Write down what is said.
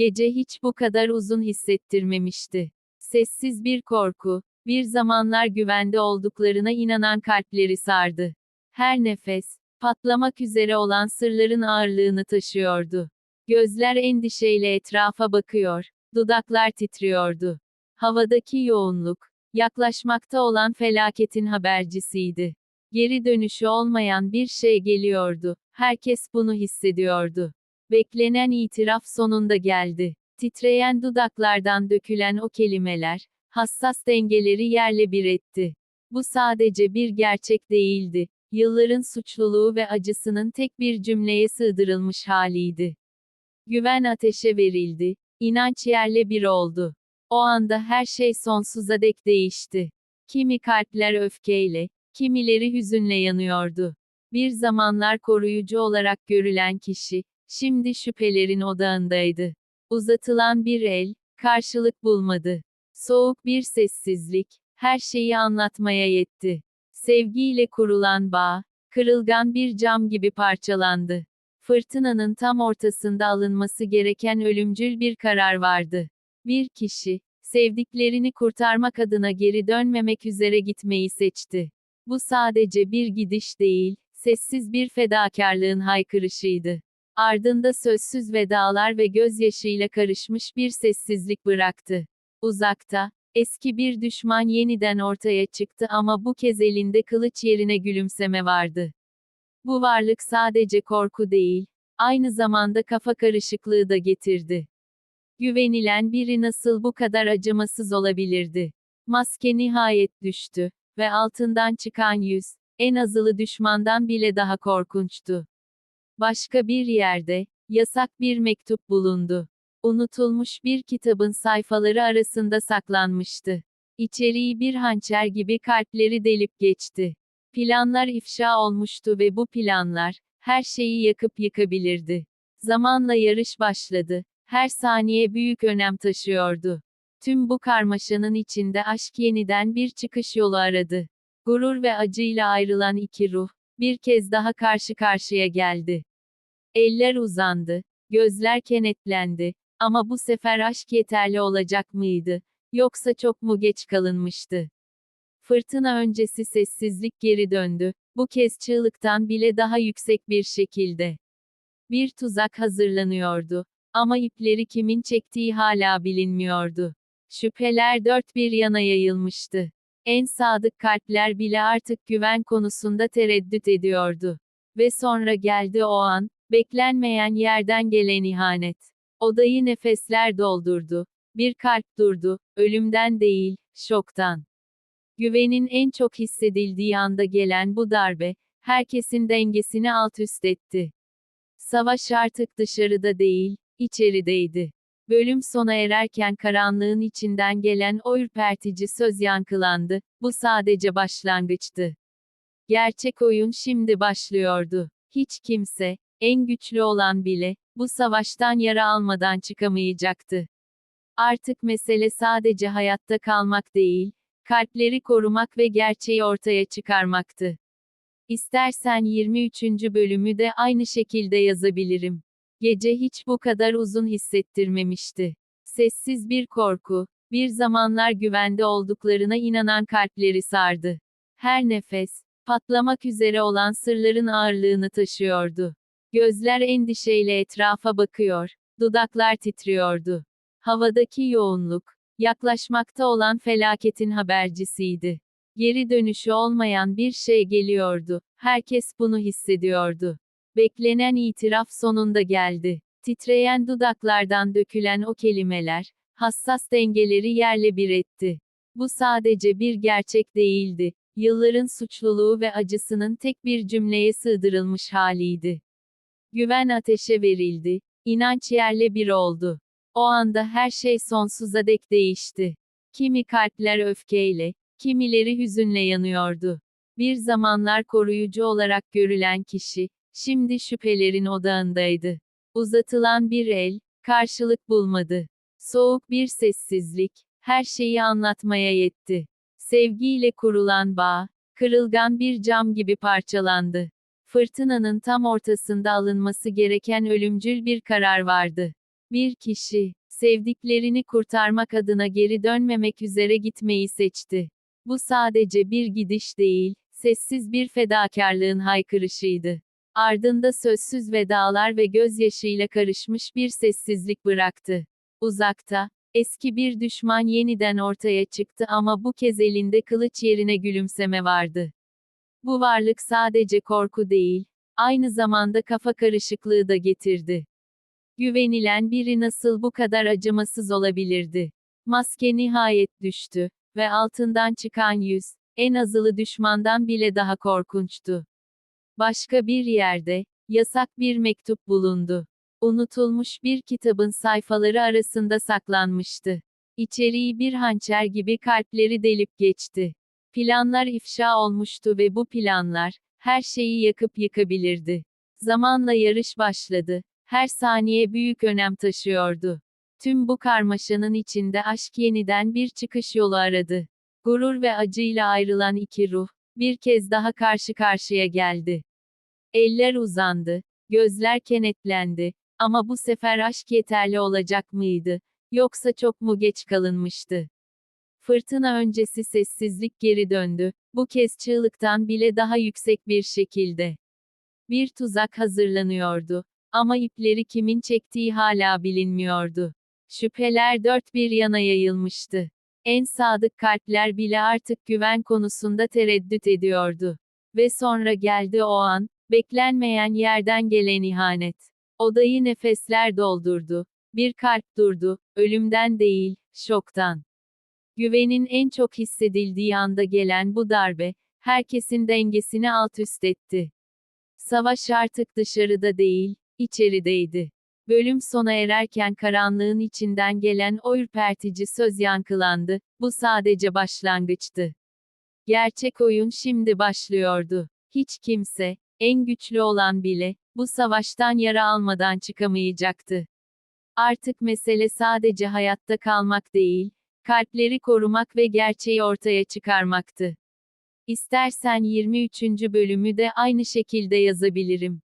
Gece hiç bu kadar uzun hissettirmemişti. Sessiz bir korku, bir zamanlar güvende olduklarına inanan kalpleri sardı. Her nefes, patlamak üzere olan sırların ağırlığını taşıyordu. Gözler endişeyle etrafa bakıyor, dudaklar titriyordu. Havadaki yoğunluk, yaklaşmakta olan felaketin habercisiydi. Geri dönüşü olmayan bir şey geliyordu. Herkes bunu hissediyordu. Beklenen itiraf sonunda geldi. Titreyen dudaklardan dökülen o kelimeler, hassas dengeleri yerle bir etti. Bu sadece bir gerçek değildi. Yılların suçluluğu ve acısının tek bir cümleye sığdırılmış haliydi. Güven ateşe verildi, inanç yerle bir oldu. O anda her şey sonsuza dek değişti. Kimi kalpler öfkeyle, kimileri hüzünle yanıyordu. Bir zamanlar koruyucu olarak görülen kişi, şimdi şüphelerin odağındaydı. Uzatılan bir el, karşılık bulmadı. Soğuk bir sessizlik, her şeyi anlatmaya yetti. Sevgiyle kurulan bağ, kırılgan bir cam gibi parçalandı. Fırtınanın tam ortasında alınması gereken ölümcül bir karar vardı. Bir kişi, sevdiklerini kurtarmak adına geri dönmemek üzere gitmeyi seçti. Bu sadece bir gidiş değil, sessiz bir fedakarlığın haykırışıydı. Ardında sözsüz vedalar ve gözyaşıyla karışmış bir sessizlik bıraktı. Uzakta, eski bir düşman yeniden ortaya çıktı ama bu kez elinde kılıç yerine gülümseme vardı. Bu varlık sadece korku değil, aynı zamanda kafa karışıklığı da getirdi. Güvenilen biri nasıl bu kadar acımasız olabilirdi? Maske nihayet düştü ve altından çıkan yüz, en azılı düşmandan bile daha korkunçtu. Başka bir yerde, yasak bir mektup bulundu. Unutulmuş bir kitabın sayfaları arasında saklanmıştı. İçeriği bir hançer gibi kalpleri delip geçti. Planlar ifşa olmuştu ve bu planlar, her şeyi yakıp yıkabilirdi. Zamanla yarış başladı. Her saniye büyük önem taşıyordu. Tüm bu karmaşanın içinde aşk yeniden bir çıkış yolu aradı. Gurur ve acıyla ayrılan iki ruh, bir kez daha karşı karşıya geldi. Eller uzandı, gözler kenetlendi, ama bu sefer aşk yeterli olacak mıydı, yoksa çok mu geç kalınmıştı? Fırtına öncesi sessizlik geri döndü, bu kez çığlıktan bile daha yüksek bir şekilde. Bir tuzak hazırlanıyordu, ama ipleri kimin çektiği hala bilinmiyordu. Şüpheler dört bir yana yayılmıştı. En sadık kalpler bile artık güven konusunda tereddüt ediyordu. Ve sonra geldi o an, beklenmeyen yerden gelen ihanet. Odayı nefesler doldurdu. Bir kalp durdu, ölümden değil, şoktan. Güvenin en çok hissedildiği anda gelen bu darbe, herkesin dengesini alt üst etti. Savaş artık dışarıda değil, içerideydi. Bölüm sona ererken karanlığın içinden gelen o ürpertici söz yankılandı, bu sadece başlangıçtı. Gerçek oyun şimdi başlıyordu. Hiç kimse, en güçlü olan bile, bu savaştan yara almadan çıkamayacaktı. Artık mesele sadece hayatta kalmak değil, kalpleri korumak ve gerçeği ortaya çıkarmaktı. İstersen 23. bölümü de aynı şekilde yazabilirim. Gece hiç bu kadar uzun hissettirmemişti. Sessiz bir korku, bir zamanlar güvende olduklarına inanan kalpleri sardı. Her nefes, patlamak üzere olan sırların ağırlığını taşıyordu. Gözler endişeyle etrafa bakıyor, dudaklar titriyordu. Havadaki yoğunluk, yaklaşmakta olan felaketin habercisiydi. Geri dönüşü olmayan bir şey geliyordu. Herkes bunu hissediyordu. Beklenen itiraf sonunda geldi. Titreyen dudaklardan dökülen o kelimeler, hassas dengeleri yerle bir etti. Bu sadece bir gerçek değildi. Yılların suçluluğu ve acısının tek bir cümleye sığdırılmış haliydi. Güven ateşe verildi, inanç yerle bir oldu. O anda her şey sonsuza dek değişti. Kimi kalpler öfkeyle, kimileri hüzünle yanıyordu. Bir zamanlar koruyucu olarak görülen kişi, şimdi şüphelerin odağındaydı. Uzatılan bir el, karşılık bulmadı. Soğuk bir sessizlik, her şeyi anlatmaya yetti. Sevgiyle kurulan bağ, kırılgan bir cam gibi parçalandı. Fırtınanın tam ortasında alınması gereken ölümcül bir karar vardı. Bir kişi, sevdiklerini kurtarmak adına geri dönmemek üzere gitmeyi seçti. Bu sadece bir gidiş değil, sessiz bir fedakarlığın haykırışıydı. Ardında sözsüz vedalar ve gözyaşıyla karışmış bir sessizlik bıraktı. Uzakta, eski bir düşman yeniden ortaya çıktı ama bu kez elinde kılıç yerine gülümseme vardı. Bu varlık sadece korku değil, aynı zamanda kafa karışıklığı da getirdi. Güvenilen biri nasıl bu kadar acımasız olabilirdi? Maske nihayet düştü ve altından çıkan yüz, en azılı düşmandan bile daha korkunçtu. Başka bir yerde, yasak bir mektup bulundu. Unutulmuş bir kitabın sayfaları arasında saklanmıştı. İçeriği bir hançer gibi kalpleri delip geçti. Planlar ifşa olmuştu ve bu planlar, her şeyi yakıp yıkabilirdi. Zamanla yarış başladı. Her saniye büyük önem taşıyordu. Tüm bu karmaşanın içinde aşk yeniden bir çıkış yolu aradı. Gurur ve acıyla ayrılan iki ruh, bir kez daha karşı karşıya geldi. Eller uzandı, gözler kenetlendi, ama bu sefer aşk yeterli olacak mıydı, yoksa çok mu geç kalınmıştı? Fırtına öncesi sessizlik geri döndü, bu kez çığlıktan bile daha yüksek bir şekilde. Bir tuzak hazırlanıyordu, ama ipleri kimin çektiği hala bilinmiyordu. Şüpheler dört bir yana yayılmıştı. En sadık kalpler bile artık güven konusunda tereddüt ediyordu. Ve sonra geldi o an, beklenmeyen yerden gelen ihanet. Odayı nefesler doldurdu. Bir kalp durdu, ölümden değil, şoktan. Güvenin en çok hissedildiği anda gelen bu darbe, herkesin dengesini alt üst etti. Savaş artık dışarıda değil, içerideydi. Bölüm sona ererken karanlığın içinden gelen o ürpertici söz yankılandı, bu sadece başlangıçtı. Gerçek oyun şimdi başlıyordu. Hiç kimse, en güçlü olan bile, bu savaştan yara almadan çıkamayacaktı. Artık mesele sadece hayatta kalmak değil, kalpleri korumak ve gerçeği ortaya çıkarmaktı. İstersen 23. bölümü de aynı şekilde yazabilirim.